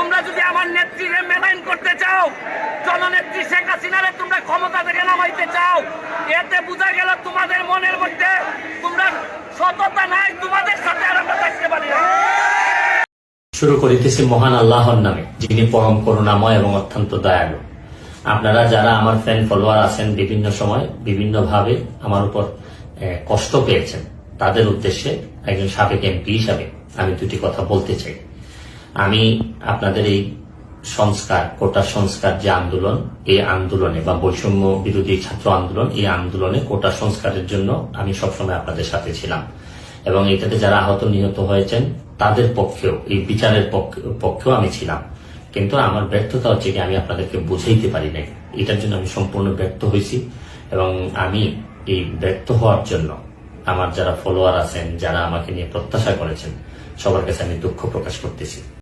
তোমরা যদি আমার নেত্রীরে মেলাইন করতে চাও, জননেত্রী শেখ হাসিনারে তোমরা ক্ষমতা থেকে নামাইতে চাও, এতে বোঝা গেল তোমাদের মনের মধ্যে তোমরা সততা নাই, তোমাদের সাথে আর আমরা থাকতে পারি শুরু করিতেছি মহান আল্লাহর নামে, যিনি পরম করুণাময় এবং অত্যন্ত দয়ালু। আপনারা যারা আমার ফ্যান ফলোয়ার আছেন, বিভিন্ন সময় বিভিন্ন ভাবে আমার উপর কষ্ট পেয়েছেন। তাদের উদ্দেশ্যে একজন সাবেক এমপি হিসাবে আমি দুটি কথা বলতে চাই। আমি আপনাদের এই সংস্কার, কোটা সংস্কার যে আন্দোলন, এই আন্দোলনে বা বৈষম্য বিরোধী ছাত্র আন্দোলন, এই আন্দোলনে কোটা সংস্কারের জন্য আমি সবসময় আপনাদের সাথে ছিলাম। এবং এটাতে যারা আহত নিহত হয়েছেন, তাদের পক্ষেও, এই বিচারের পক্ষ- পক্ষেও আমি ছিলাম। কিন্তু আমার ব্যর্থতা হচ্ছে কি, আমি আপনাদেরকে বুঝাইতে পারি নাই। এটার জন্য আমি সম্পূর্ণ ব্যর্থ হয়েছি এবং আমি এই ব্যর্থ হওয়ার জন্য আমার যারা ফলোয়ার আছেন, যারা আমাকে নিয়ে প্রত্যাশা করেছেন, সবার কাছে আমি দুঃখ প্রকাশ করতেছি।